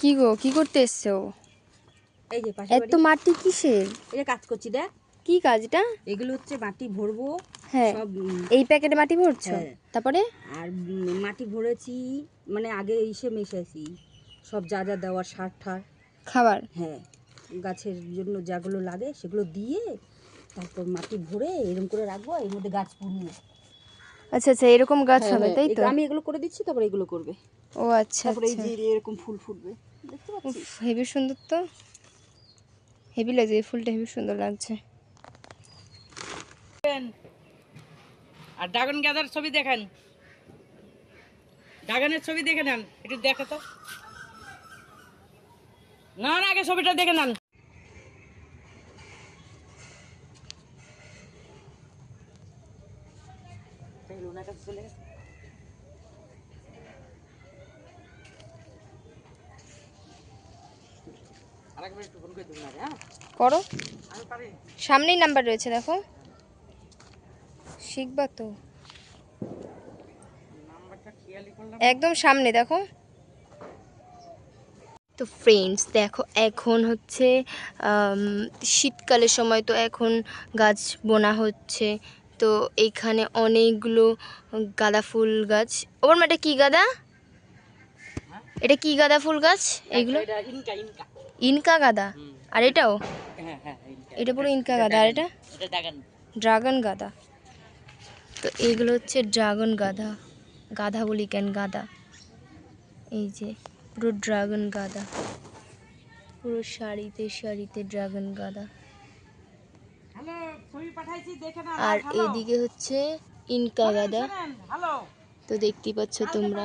কি গো কি করতে এসছো? এই যে পাশে এত মাটি কিসের? যে কাজ করছি দেখ। কি কাজটা এগুলো হচ্ছে মাটি ভরবো হ্যাঁ সব এই প্যাকেটে মাটি ভরছো? হ্যাঁ। তারপরে? আর মাটি ভরেছি মানে আগে ইসে মেশাইছি সব যা যা দেওয়ার সার ঠার। খাবার? হ্যাঁ গাছের জন্য যাগুলো লাগে সেগুলো দিয়ে তারপর মাটি ভরে এরকম করে রাখব এর মধ্যে গাছ পুড়িয়ে। আচ্ছা আচ্ছা এরকম গাছ হবে তাই তো? আমি এগুলো করে দিচ্ছি তারপরে এগুলো করবে। ও আচ্ছা তারপরে এই আচ্ছা। যে এরকম ফুল ফুটবে দেখতে পাচ্ছিস? হেবি সুন্দর তো। হেভি লাগছে এই ফুলটা হেভি সুন্দর লাগছে। আর ড্রাগন গ্যাদার ছবি দেখেন। ড্রাগনের ছবি দেখে নেন একটু দেখে তো। না না আগে ছবিটা দেখে নেন। একটু ফোন করে দেবেন হ্যাঁ? করো। সামনেই নাম্বার রয়েছে দেখো। শিখবা তো। একদম সামনে দেখো। তো ফ্রেন্ডস দেখো এখন হচ্ছে শীতকালের সময় তো এখন গাছ বোনা হচ্ছে। তো এইখানে অনেকগুলো গাঁদা ফুল গাছ। ওর এটা কি গাঁদা? এটা কি গাঁদা ফুল গাছ? এইগুলো? ইনকা গাঁদা? আর এটাও? হ্যাঁ হ্যাঁ এটা পুরো ইনকা গাঁদা। আর এটা? ড্রাগন গাঁদা। তো এইগুলো হচ্ছে ড্রাগন গাঁদা। গাধা বলি কেন গাঁদা? এই যে পুরো ড্রাগন গাঁদা। পুরো শাড়িতে শাড়িতে ড্রাগন গাঁদা হ্যালো ছবি পাঠাইছি দেখে না আর এদিকে হচ্ছে ইনকা গাঁদা। তো দেখতেই পাচ্ছ তোমরা।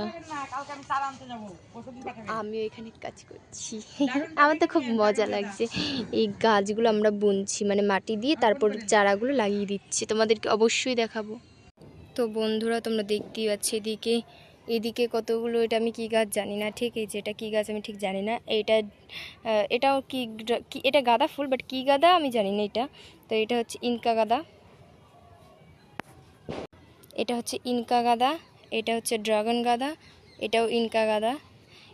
আমিও এখানে কাজ করছি। আমার তো খুব মজা লাগছে। এই গাছগুলো আমরা বুনছি মানে মাটি দিয়ে তারপর চারাগুলো লাগিয়ে দিচ্ছি। তোমাদেরকে অবশ্যই দেখাবো। তো বন্ধুরা তোমরা দেখতেই পাচ্ছ এদিকে এদিকে কতগুলো এটা আমি কি গাছ জানি না ঠিক এই যে এটা কী গাছ আমি ঠিক জানি না। এটা এটাও কি এটা গাঁদা ফুল বাট কী গাঁদা আমি জানি না এটা। তো এটা হচ্ছে ইনকা গাঁদা। এটা হচ্ছে ইনকা গাঁদা এটা হচ্ছে ড্রাগন গাঁদা এটাও ইনকা গাঁদা।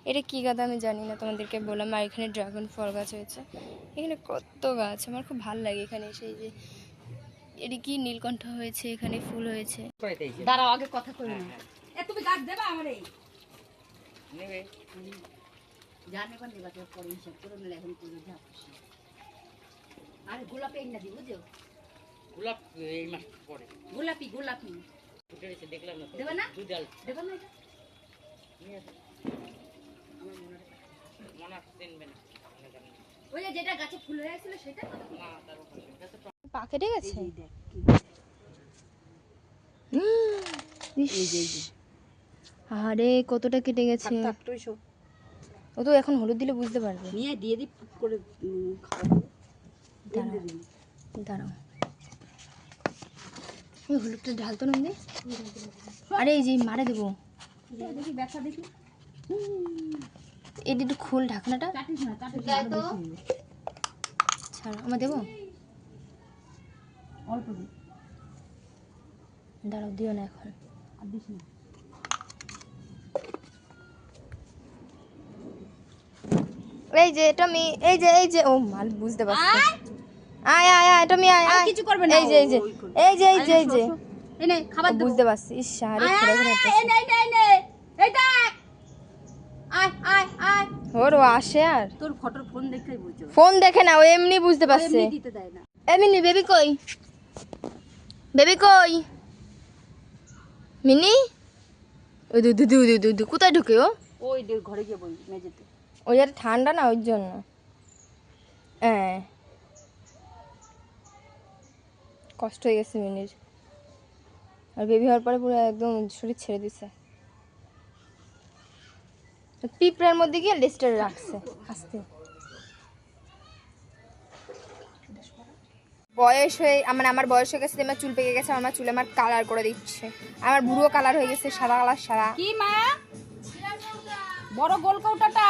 এটা কী গাঁদা আমি জানি না তোমাদেরকে বললাম। আর এখানে ড্রাগন ফল গাছ হয়েছে। এখানে কত গাছ আমার খুব ভালো লাগে এখানে সেই যে এটি কি নীলকণ্ঠ হয়েছে এখানে ফুল হয়েছে। দাঁড়াও আগে কথা কই তুমি গাছ দেবা আমারে? নেবে। জানে কোন দেবা কেউ পরে হিসাব করে নিলে এখন করে যা খুশি। আরে গোলাপি না দি বুঝো গোলাপ এই মাস পরে। গোলাপি গোলাপি। ফুটে গেছে দেখলাম না দেবে না? দুই ডাল। দেবা না এটা। মনে চিনবে না। ওই যে যেটা গাছে ফুল হয়ে ছিল সেটা না? তার গেছে এই দেখ আরে কতটা কেটে গেছে। ও তো এখন হলুদ দিলে বুঝতে পারবে। নিয়ে দিয়ে দি করে দাঁড়াও এই হলুদটা ঢালতো না দে আরে এই যে মারে দেবো। দেখি ব্যথা দেখি। এই একটু খোল ঢাকনাটা। ছাড় আমার দেবো? অল্প দাঁড়াও দিও না এখন। আর দিস না। এই যে এটা আমি এই যে এই যে ও মাল বুঝতে পারছি আয় আয় আয় এটা আমি আয় আয় কিছু করবে না, এই যে এই যে এই যে এই যে এই যে এই নে খাবার বুঝতে পারছি ইস সারে। এই নে, এই নে, এই নে। এই দেখ। আয়, আয়, আয়। ওর ও আসে আর তোর ফটোর ফোন দেখলেই বুঝছ ফোন দেখে না ও এমনি বুঝতে পারছে এমনি দিতে দেয় না এমনি বেবি কই বেবি কই মিনি ওই দু দু দু দু দু দু কোথায় ঢুকে ও ওই ঘরে গিয়ে বই মেঝেতে ওই আর ঠান্ডা না ওর জন্য। হ্যাঁ। কষ্ট হয়ে গেছে মিনির। আর বেবি হওয়ার পরে পুরো একদম শরীর ছেড়ে দিছে। পিঁপড়ার মধ্যে গিয়ে লিস্টার রাখছে আস্তে। বয়স হয়ে মানে আমার বয়স হয়ে গেছে, আমার চুল পেকে গেছে, আমার চুল আমার কালার করে দিচ্ছে। আমার বুড়ো কালার হয়ে গেছে, সাদা কালার সাদা। কি মা? বড় গোল কৌটাটা